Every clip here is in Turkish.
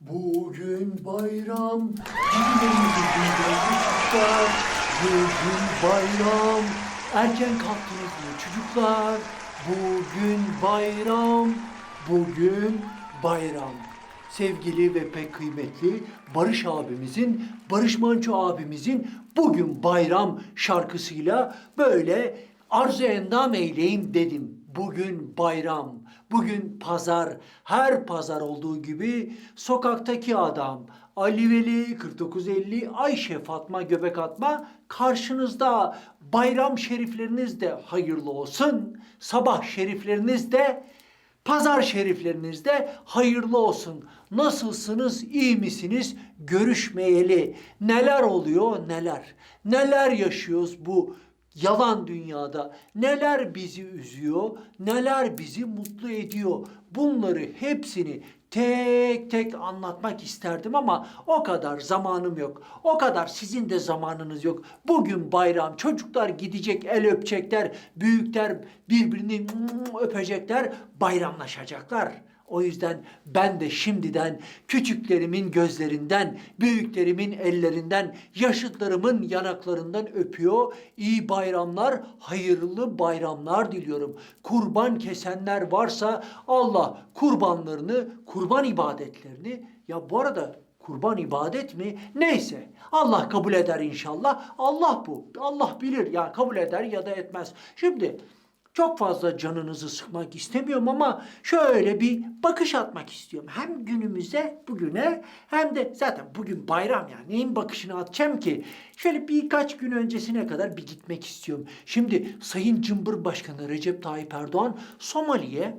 Bugün bayram. Bugün bayram, erken kalktınız mı çocuklar? Bugün bayram, bugün bayram. Sevgili ve pek kıymetli Barış abimizin, Barış Manço abimizin bugün bayram şarkısıyla böyle arzu endam eyleyim dedim. Bugün bayram, bugün pazar, her pazar olduğu gibi sokaktaki adam Ali Veli 4950 Ayşe Fatma Göbek Atma karşınızda bayram şerifleriniz de hayırlı olsun. Sabah şerifleriniz de Pazar şerifleriniz de hayırlı olsun. Nasılsınız, iyi misiniz? Görüşmeyeli. Neler oluyor, neler? Neler yaşıyoruz bu yalan dünyada? Neler bizi üzüyor, neler bizi mutlu ediyor? Bunları hepsini tek tek anlatmak isterdim ama o kadar zamanım yok. O kadar sizin de zamanınız yok. Bugün bayram. Çocuklar gidecek, el öpecekler. Büyükler birbirini öpecekler, bayramlaşacaklar. O yüzden ben de şimdiden küçüklerimin gözlerinden, büyüklerimin ellerinden, yaşıtlarımın yanaklarından öpüyor. İyi bayramlar, hayırlı bayramlar diliyorum. Kurban kesenler varsa Allah kurbanlarını, kurban ibadetlerini ya bu arada kurban ibadet mi? Neyse. Allah kabul eder inşallah. Allah bu. Allah bilir. Ya kabul eder ya da etmez. Şimdi çok fazla canınızı sıkmak istemiyorum ama şöyle bir bakış atmak istiyorum. Hem günümüze, bugüne hem de zaten bugün bayram ya. Neyin bakışını atacağım ki? Şöyle birkaç gün öncesine kadar bir gitmek istiyorum. Şimdi Sayın Cumhurbaşkanı Recep Tayyip Erdoğan Somali'ye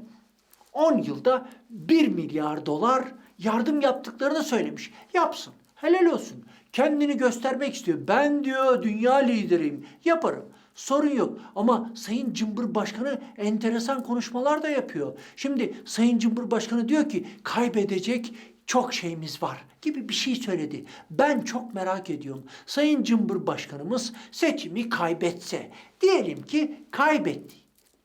10 yılda 1 milyar dolar yardım yaptıklarını söylemiş. Yapsın. Helal olsun. Kendini göstermek istiyor. Ben diyor dünya lideriyim. Yaparım. Sorun yok. Ama Sayın Cumhurbaşkanı enteresan konuşmalar da yapıyor. Şimdi Sayın Cumhurbaşkanı diyor ki kaybedecek çok şeyimiz var gibi bir şey söyledi. Ben çok merak ediyorum. Sayın Cumhurbaşkanımız seçimi kaybetse, diyelim ki kaybetti.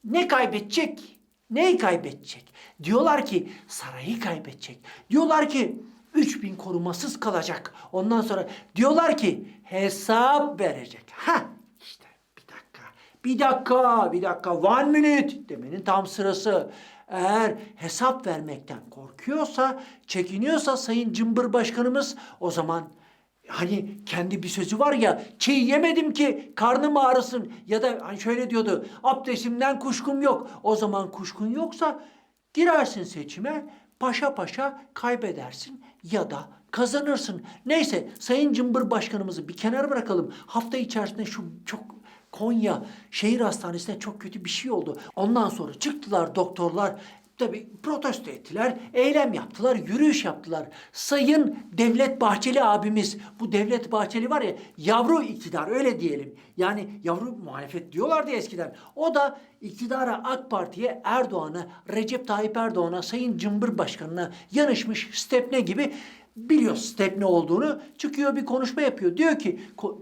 Ne kaybedecek? Neyi kaybedecek? Diyorlar ki sarayı kaybedecek. Diyorlar ki 3000 korumasız kalacak. Ondan sonra diyorlar ki hesap verecek. Ha. Bir dakika, bir dakika. One minute demenin tam sırası. Eğer hesap vermekten korkuyorsa, çekiniyorsa Sayın Cumhurbaşkanımız o zaman Hani kendi bir sözü var ya, çiğ yemedim ki karnım ağrısın ya da hani şöyle diyordu, abdestimden kuşkum yok. O zaman kuşkun yoksa girersin seçime, paşa paşa kaybedersin ya da kazanırsın. Neyse Sayın Cumhurbaşkanımızı bir kenara bırakalım. Hafta içerisinde şu çok Konya Şehir Hastanesi'nde çok kötü bir şey oldu. Ondan sonra çıktılar doktorlar Tabii protesto ettiler, eylem yaptılar, yürüyüş yaptılar. Sayın Devlet Bahçeli abimiz, bu Devlet Bahçeli var ya yavru iktidar öyle diyelim. Yani yavru muhalefet diyorlardı eskiden. O da iktidara AK Parti'ye Erdoğan'a, Recep Tayyip Erdoğan'a, Sayın Cumhurbaşkanı'na yanışmış stepne gibi biliyor step ne olduğunu çıkıyor bir konuşma yapıyor. Diyor ki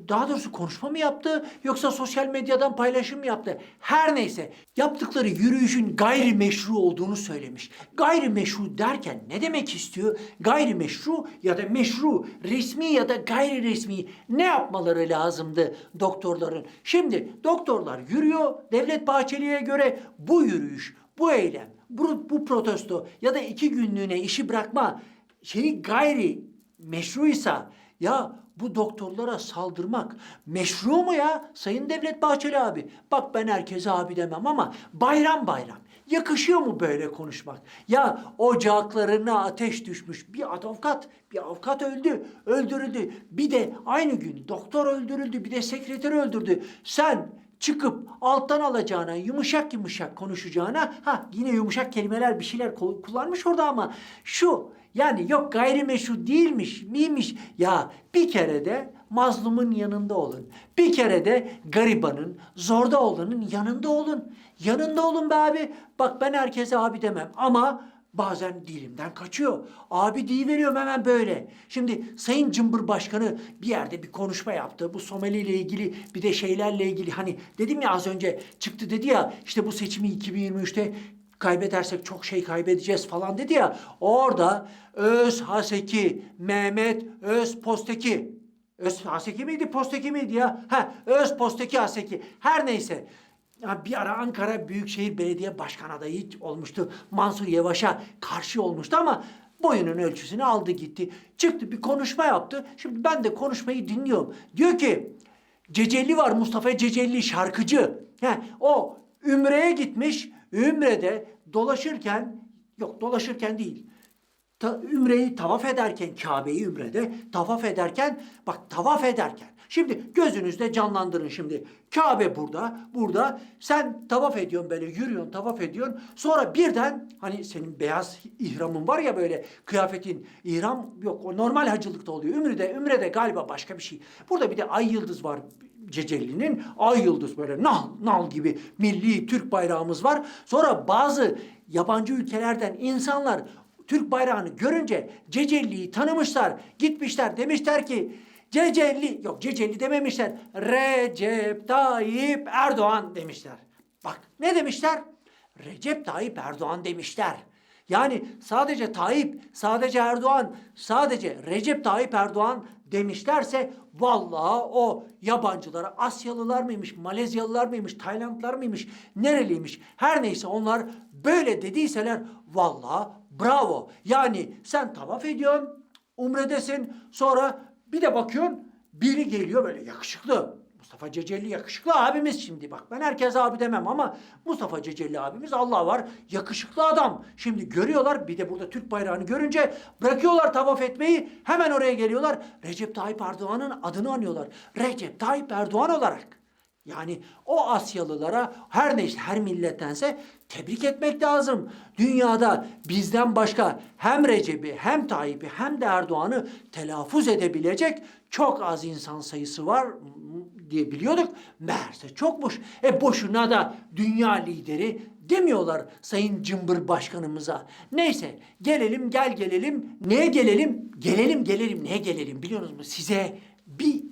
daha doğrusu konuşma mı yaptı yoksa sosyal medyadan paylaşım mı yaptı? Her neyse yaptıkları yürüyüşün gayrimeşru olduğunu söylemiş. Gayrimeşru derken ne demek istiyor? Gayrimeşru ya da meşru, resmi ya da gayri resmi ne yapmaları lazımdı doktorların? Şimdi doktorlar yürüyor. Devlet Bahçeli'ye göre bu yürüyüş, bu eylem, bu, bu protesto ya da iki günlüğüne işi bırakma şeyi gayri meşruysa ya bu doktorlara saldırmak meşru mu ya Sayın Devlet Bahçeli abi? Bak ben herkese abi demem ama bayram bayram. Yakışıyor mu böyle konuşmak? Ya ocaklarına ateş düşmüş bir avukat, bir avukat öldü, öldürüldü. Bir de aynı gün doktor öldürüldü, bir de sekreter öldürdü. Sen çıkıp alttan alacağına, yumuşak yumuşak konuşacağına, ha yine yumuşak kelimeler bir şeyler kullanmış orada ama şu yani yok gayrimeşru değilmiş, miymiş. Ya bir kere de mazlumun yanında olun. Bir kere de garibanın, zorda olanın yanında olun. Yanında olun be abi. Bak ben herkese abi demem ama bazen dilimden kaçıyor. Abi deyiveriyorum hemen böyle. Şimdi Sayın Cumhurbaşkanı bir yerde bir konuşma yaptı. Bu Somali ile ilgili bir de şeylerle ilgili hani dedim ya az önce çıktı dedi ya işte bu seçimi 2023'te kaybedersek çok şey kaybedeceğiz falan dedi ya. Orada Öz Haseki, Mehmet Öz Posteki. Öz Haseki miydi, Posteki miydi ya? Ha, Öz Posteki Haseki. Her neyse. Ya bir ara Ankara Büyükşehir Belediye Başkan adayı olmuştu. Mansur Yavaş'a karşı olmuştu ama boyunun ölçüsünü aldı gitti. Çıktı bir konuşma yaptı. Şimdi ben de konuşmayı dinliyorum. Diyor ki Cecelli var Mustafa Cecelli şarkıcı. He, o Ümre'ye gitmiş. Ümre'de dolaşırken yok dolaşırken değil. Ta, Ümre'yi tavaf ederken Kabe'yi Ümre'de tavaf ederken bak tavaf ederken. Şimdi gözünüzde canlandırın şimdi. Kabe burada burada. Sen tavaf ediyorsun böyle yürüyorsun tavaf ediyorsun. Sonra birden hani senin beyaz ihramın var ya böyle kıyafetin ihram yok o normal hacılıkta oluyor. Ümre'de Ümre'de galiba başka bir şey. Burada bir de ay yıldız var Ceceli'nin. Ay yıldız böyle nal nal gibi milli Türk bayrağımız var. Sonra bazı yabancı ülkelerden insanlar Türk bayrağını görünce Cecelli'yi tanımışlar. Gitmişler demişler ki Cecelli yok Cecelli dememişler. Recep Tayyip Erdoğan demişler. Bak ne demişler? Recep Tayyip Erdoğan demişler. Yani sadece Tayyip, sadece Erdoğan, sadece Recep Tayyip Erdoğan demişlerse vallahi o yabancılara Asyalılar mıymış, Malezyalılar mıymış, Taylandlılar mıymış, nereliymiş her neyse onlar böyle dediyseler vallahi bravo. Yani sen tavaf ediyorsun, umredesin sonra bir de bakıyorsun biri geliyor böyle yakışıklı. Mustafa Cecelli yakışıklı abimiz şimdi bak ben herkes abi demem ama Mustafa Cecelli abimiz Allah var yakışıklı adam. Şimdi görüyorlar bir de burada Türk bayrağını görünce bırakıyorlar tavaf etmeyi hemen oraya geliyorlar. Recep Tayyip Erdoğan'ın adını anıyorlar. Recep Tayyip Erdoğan olarak. Yani o Asyalılara her neyse her millettense tebrik etmek lazım. Dünyada bizden başka hem Recep'i hem Tayyip'i hem de Erdoğan'ı telaffuz edebilecek çok az insan sayısı var diye biliyorduk. Meğerse çokmuş. E boşuna da dünya lideri demiyorlar Sayın Cımbır Başkanımıza. Neyse gelelim gel gelelim. Neye gelelim? Gelelim gelelim neye gelelim biliyor musunuz? Size bir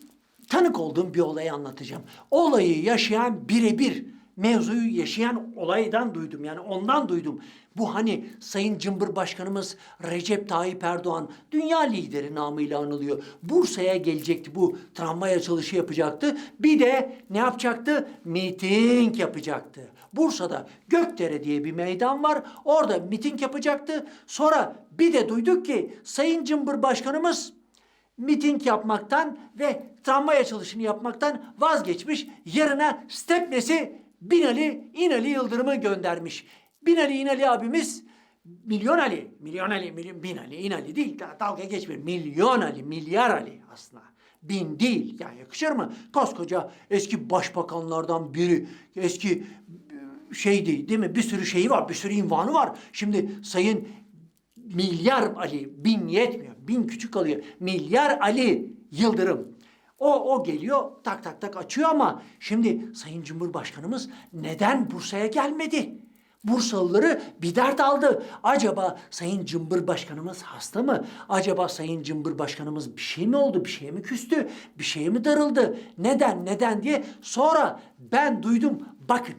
tanık olduğum bir olayı anlatacağım. Olayı yaşayan birebir mevzuyu yaşayan olaydan duydum. Yani ondan duydum. Bu hani Sayın Cımbır Başkanımız Recep Tayyip Erdoğan dünya lideri namıyla anılıyor. Bursa'ya gelecekti bu tramvay açılışı yapacaktı. Bir de ne yapacaktı? Miting yapacaktı. Bursa'da Gökdere diye bir meydan var. Orada miting yapacaktı. Sonra bir de duyduk ki Sayın Cımbır Başkanımız miting yapmaktan ve tramvay açılışını yapmaktan vazgeçmiş. Yarına Stepnes'i Binali İnali Yıldırım'ı göndermiş. Binali İnali abimiz Milyon Ali, Milyon Ali, milyon, Bin Ali, İnali değil, da- dalga geçmeyin. Milyon Ali, milyar Ali aslında. Bin değil, ya yakışır mı? Koskoca eski başbakanlardan biri, eski e, şeydi değil mi? Bir sürü şeyi var, bir sürü invanı var. Şimdi Sayın Milyar Ali, bin yetmiyor, bin küçük kalıyor. Milyar Ali Yıldırım. O, o geliyor tak tak tak açıyor ama şimdi Sayın Cumhurbaşkanımız neden Bursa'ya gelmedi? Bursalıları bir dert aldı. Acaba Sayın Cumhurbaşkanımız hasta mı? Acaba Sayın Cumhurbaşkanımız bir şey mi oldu? Bir şeye mi küstü? Bir şeye mi darıldı? Neden neden diye sonra ben duydum. Bakın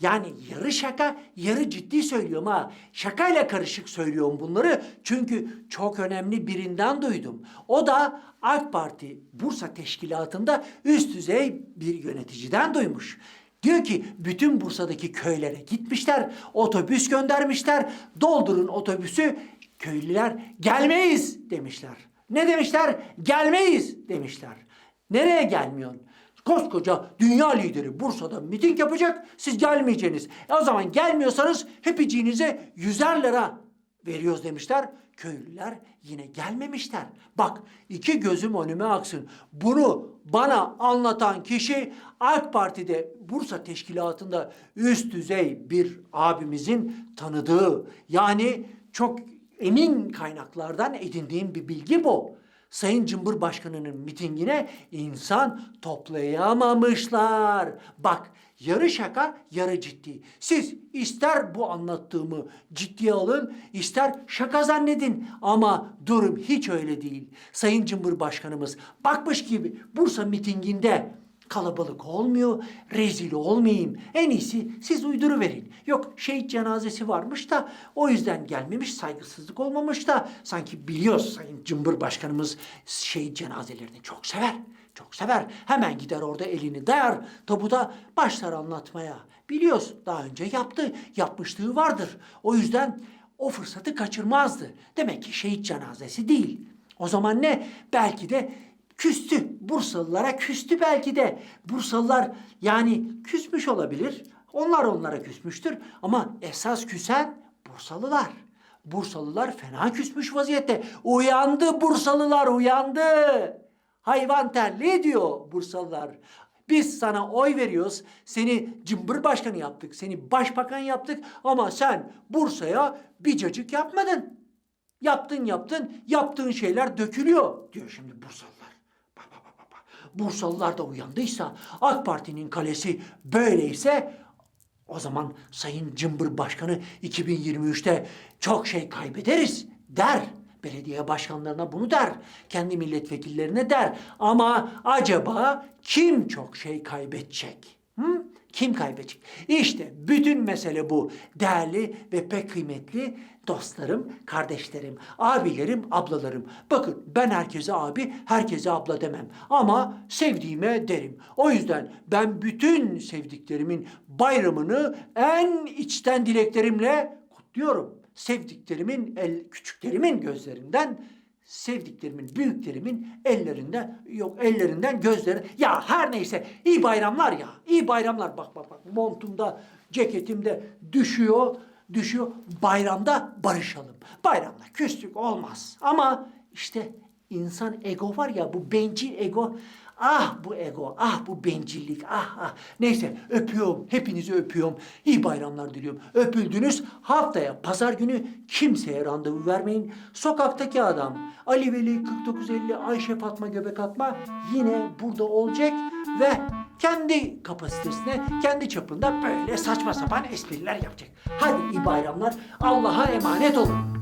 yani yarı şaka, yarı ciddi söylüyorum ha. Şakayla karışık söylüyorum bunları. Çünkü çok önemli birinden duydum. O da AK Parti Bursa Teşkilatı'nda üst düzey bir yöneticiden duymuş. Diyor ki bütün Bursa'daki köylere gitmişler, otobüs göndermişler. Doldurun otobüsü, köylüler gelmeyiz demişler. Ne demişler? Gelmeyiz demişler. Nereye gelmiyorsun? Koskoca dünya lideri Bursa'da miting yapacak, siz gelmeyeceksiniz. E o zaman gelmiyorsanız hepiciğinize yüzer lira veriyoruz demişler. Köylüler yine gelmemişler. Bak iki gözüm önüme aksın. Bunu bana anlatan kişi AK Parti'de Bursa Teşkilatı'nda üst düzey bir abimizin tanıdığı. Yani çok emin kaynaklardan edindiğim bir bilgi bu. Sayın Cumhurbaşkanı'nın mitingine insan toplayamamışlar. Bak yarı şaka yarı ciddi. Siz ister bu anlattığımı ciddiye alın ister şaka zannedin ama durum hiç öyle değil. Sayın Cumhurbaşkanımız bakmış gibi Bursa mitinginde Kalabalık olmuyor, rezil olmayayım. En iyisi siz uyduru verin. Yok şehit cenazesi varmış da o yüzden gelmemiş, saygısızlık olmamış da sanki biliyoruz Sayın Cımbır Başkanımız şehit cenazelerini çok sever. Çok sever. Hemen gider orada elini dayar, tabuda başlar anlatmaya. Biliyoruz daha önce yaptı, yapmışlığı vardır. O yüzden o fırsatı kaçırmazdı. Demek ki şehit cenazesi değil. O zaman ne? Belki de küstü. Bursalılara küstü belki de. Bursalılar yani küsmüş olabilir. Onlar onlara küsmüştür. Ama esas küsen Bursalılar. Bursalılar fena küsmüş vaziyette. Uyandı Bursalılar uyandı. Hayvan terli diyor Bursalılar. Biz sana oy veriyoruz. Seni cımbır başkanı yaptık. Seni başbakan yaptık. Ama sen Bursa'ya bir cacık yapmadın. Yaptın yaptın. Yaptığın şeyler dökülüyor diyor şimdi Bursalılar. Bak bak bak bak, bak. Bursalılar da uyandıysa AK Parti'nin kalesi böyleyse o zaman Sayın Cımbır Başkanı 2023'te çok şey kaybederiz der. Belediye başkanlarına bunu der. Kendi milletvekillerine der. Ama acaba kim çok şey kaybedecek? Kim kaybedecek? İşte bütün mesele bu. Değerli ve pek kıymetli dostlarım, kardeşlerim, abilerim, ablalarım. Bakın ben herkese abi, herkese abla demem. Ama sevdiğime derim. O yüzden ben bütün sevdiklerimin bayramını en içten dileklerimle kutluyorum. Sevdiklerimin, el, küçüklerimin gözlerinden sevdiklerimin, büyüklerimin ellerinden, yok ellerinden gözleri. Ya her neyse iyi bayramlar ya. iyi bayramlar. Bak bak bak montumda, ceketimde düşüyor, düşüyor. Bayramda barışalım. Bayramda küslük olmaz. Ama işte insan ego var ya bu bencil ego. Ah bu ego, ah bu bencillik, ah ah. Neyse öpüyorum, hepinizi öpüyorum. İyi bayramlar diliyorum. Öpüldünüz. Haftaya pazar günü kimseye randevu vermeyin. Sokaktaki adam Ali Veli 4950 Ayşe Fatma Göbek Atma yine burada olacak ve kendi kapasitesine, kendi çapında böyle saçma sapan espriler yapacak. Hadi iyi bayramlar. Allah'a emanet olun.